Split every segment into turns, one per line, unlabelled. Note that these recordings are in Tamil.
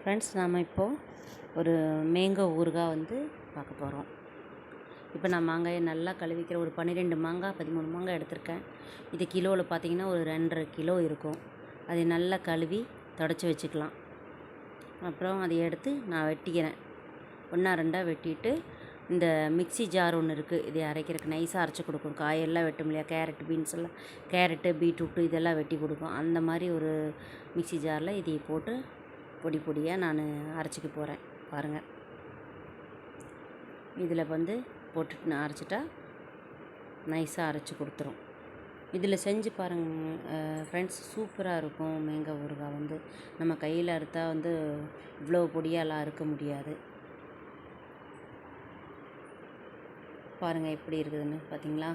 ஃப்ரெண்ட்ஸ் நாம் இப்போது ஒரு மேங்கோ ஊறுகாய் வந்து பார்க்க போகிறோம் இப்போ நான் மாங்காயை நல்லா கழுவிக்கிற ஒரு பன்னிரெண்டு மாங்காய் பதிமூணு மாங்காய் எடுத்திருக்கேன். இது கிலோவில் பார்த்தீங்கன்னா ஒரு ரெண்டரை கிலோ இருக்கும். அதை நல்லா கழுவி தொடச்சி வச்சுக்கலாம். அப்புறம் அதை எடுத்து நான் வெட்டிக்கிறேன். ஒன்றா ரெண்டாக வெட்டிட்டு இந்த மிக்ஸி ஜார் ஒன்று இருக்குது இதை அரைக்கிறதுக்கு நைஸாக அரைச்சி கொடுக்கும். காயெல்லாம் வெட்டும் இல்லையா? கேரட் பீன்ஸ் எல்லாம் கேரட்டு பீட்ரூட்டு இதெல்லாம் வெட்டி கொடுக்கும். அந்த மாதிரி ஒரு மிக்ஸி ஜாரில் இதை போட்டு பொடி பொடியாக நான் அரைச்சிக்க போகிறேன் பாருங்கள் இதில் வந்து போட்டுட்டு நான் அரைச்சிட்டா நைஸாக அரைச்சி கொடுத்துரும். இதில் செஞ்சு பாருங்கள் ஃப்ரெண்ட்ஸ் சூப்பராக இருக்கும். மேங்காய் ஊறுகாய் வந்து நம்ம கையில் அறுத்தா வந்து இவ்வளோ பொடியாலாம் அறுக்க முடியாது. பாருங்கள் எப்படி இருக்குதுன்னு பார்த்தீங்களா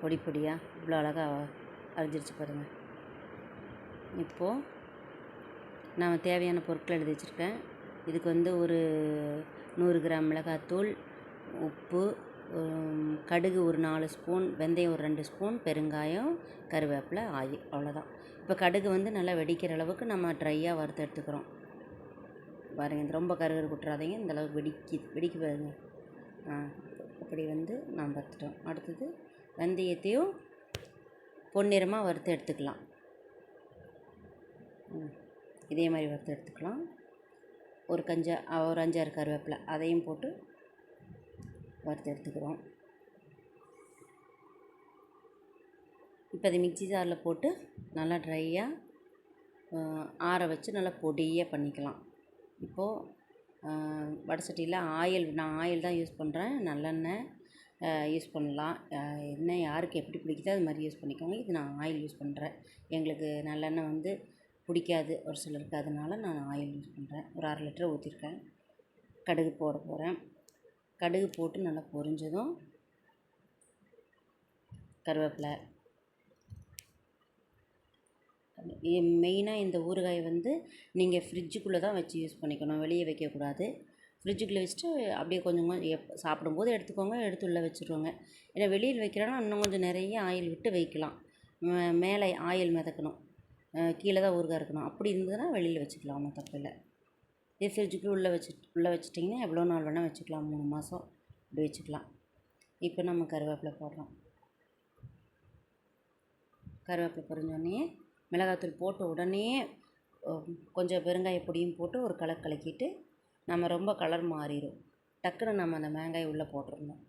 பொடி பொடியாக இவ்வளோ அழகாக அரைஞ்சிருச்சு பாருங்கள் இப்போது நான் தேவையான பொருட்கள் எழுதி வச்சுருக்கேன். இதுக்கு வந்து ஒரு நூறு கிராம் மிளகாத்தூள் உப்பு கடுகு ஒரு நாலு ஸ்பூன் வெந்தயம் ஒரு ரெண்டு ஸ்பூன் பெருங்காயம் கருவேப்பிலை ஆயில் அவ்வளோதான் இப்போ கடுகு வந்து நல்லா வெடிக்கிற அளவுக்கு நம்ம ட்ரையாக வறுத்து எடுத்துக்கிறோம். பாருங்கள் இது ரொம்ப கருகரு குட்டுறாதீங்க. இந்தளவுக்கு வெடிக்கி வெடிக்க பாருங்க. ஆ அப்படி வந்து நாம் வறுத்துட்டோம். அடுத்தது வெந்தயத்தையும் பொன்னிறமாக வறுத்து எடுத்துக்கலாம். ம். இதே மாதிரி வறுத்து எடுத்துக்கலாம். ஒரு கஞ்சா ஒரு அஞ்சாறு கருவேப்பிலை அதையும் போட்டு வறுத்து எடுத்துக்கிறோம். இப்போ அது மிக்சி ஜாரில் போட்டு நல்லா ட்ரையாக ஆற வச்சு நல்லா பொடியாக பண்ணிக்கலாம். இப்போது வடை சட்டியில் ஆயில் நான் ஆயில் தான் யூஸ் பண்ணுறேன். நல்லெண்ணெய் யூஸ் பண்ணலாம். எண்ணெய் யாருக்கு எப்படி பிடிக்குதோ அது மாதிரி யூஸ் பண்ணிக்கோங்க. இது நான் ஆயில் யூஸ் பண்ணுறேன். எங்களுக்கு நல்லெண்ணெய் வந்து பிடிக்காது ஒரு சிலருக்கு. அதனால நான் ஆயில் யூஸ் பண்ணுறேன் ஒரு அரை லிட்டர் ஊற்றிருக்கேன் கடுகு போட போகிறேன் கடுகு போட்டு நல்லா பொரிஞ்சதும் கருவேப்பிலை. மெயினாக இந்த ஊறுகாய் வந்து நீங்கள் ஃப்ரிட்ஜுக்குள்ளே தான் வச்சு யூஸ் பண்ணிக்கணும். வெளியே வைக்கக்கூடாது. ஃப்ரிட்ஜுக்குள்ளே வச்சுட்டு அப்படியே கொஞ்சம் கொஞ்சம் எப் சாப்பிடும்போது எடுத்துக்கோங்க. எடுத்து உள்ளே வச்சுருவோங்க. ஏன்னா வெளியில் வைக்கிறோன்னா இன்னும் கொஞ்சம் நிறைய ஆயில் விட்டு வைக்கலாம். மேலே ஆயில் மிதக்கணும். கீழே தான் ஊறுகாய் இருக்கணும். அப்படி இருந்ததுன்னா வெளியில் வச்சுக்கலாம் ஒன்றும் தப்பு இல்லை. இதே ஃப்ரிட்ஜுக்குள்ளே உள்ளே வச்சு உள்ளே வச்சுட்டிங்கன்னா எவ்வளோ நாள் வேணால் வச்சுக்கலாம். மூணு மாதம் இப்படி வச்சுக்கலாம். இப்போ நம்ம கருவேப்பிலை போடுறோம் கருவேப்பிலை பொரிஞ்சோடனே மிளகாத்தூள் போட்ட உடனே கொஞ்சம் பெருங்காய பொடியும் போட்டு ஒரு கலர் கலக்கிட்டு நம்ம ரொம்ப கலர் மாறிடும் டக்குன்னு நம்ம அந்த மேங்காய் உள்ளே போட்டுருந்தோம்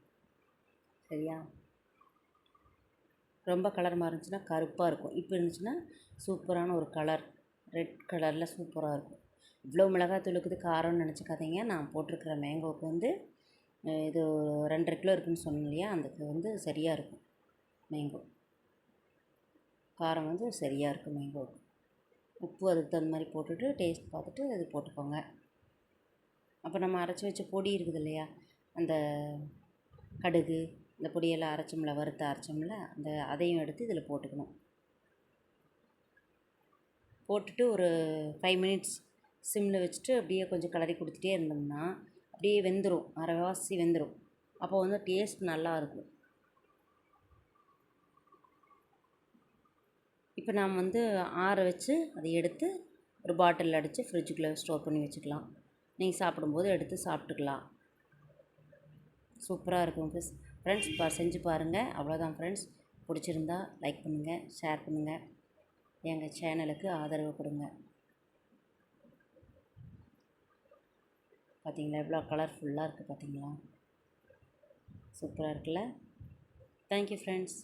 சரியா? ரொம்ப கலர் இருந்துச்சுன்னா கருப்பாக இருக்கும். இப்போ இருந்துச்சுன்னா சூப்பரான ஒரு கலர். ரெட் கலரில் சூப்பராக இருக்கும். இவ்வளோ மிளகாத்தூளுக்குது காரம்னு நினச்சிக்காதீங்க. நான் போட்டிருக்கிற மேங்கோவுக்கு வந்து இது ரெண்டரை கிலோ இருக்குதுன்னு சொன்னேன் இல்லையா? அதுக்கு வந்து சரியாக இருக்கும் மேங்கோ காரம் வந்து சரியாக இருக்கும் மேங்கோவுக்கு உப்பு அதுக்கு தகுந்த மாதிரி போட்டுட்டு டேஸ்ட் பார்த்துட்டு அது போட்டுக்கோங்க. அப்போ நம்ம அரைச்சி வச்ச பொடி இருக்குது இல்லையா? அந்த கடுகு இந்த பொடியெல்லாம் அரைச்சோம்ல வறுத்து அரைச்சோம்ல அந்த அதையும் எடுத்து இதில் போட்டுக்கணும். போட்டுட்டு ஒரு ஃபைவ் மினிட்ஸ் சிம்மில் வச்சுட்டு அப்படியே கொஞ்சம் கிளறி கொடுத்துட்டே இருந்தோம்னா அப்படியே வெந்துடும் அரைவாசி வெந்துடும் அப்போ வந்து டேஸ்ட் நல்லா இருக்கும் இப்போ நாம் வந்து ஆற வச்சு அதை எடுத்து ஒரு பாட்டிலில் அடித்து ஃப்ரிட்ஜுக்குள்ளே ஸ்டோர் பண்ணி வச்சுக்கலாம். நீங்கள் சாப்பிடும்போது எடுத்து சாப்பிட்டுக்கலாம். சூப்பராக இருக்கும் ஃபிஸ் ஃப்ரெண்ட்ஸ் பா செஞ்சு பாருங்கள் அவ்வளோதான் ஃப்ரெண்ட்ஸ். பிடிச்சிருந்தா லைக் பண்ணுங்கள் ஷேர் பண்ணுங்கள் எங்கள் சேனலுக்கு ஆதரவு கொடுங்க. பார்த்தீங்களா எவ்வளோ கலர்ஃபுல்லாக இருக்குது பார்த்தீங்களா சூப்பராக இருக்குல்ல? Thank you friends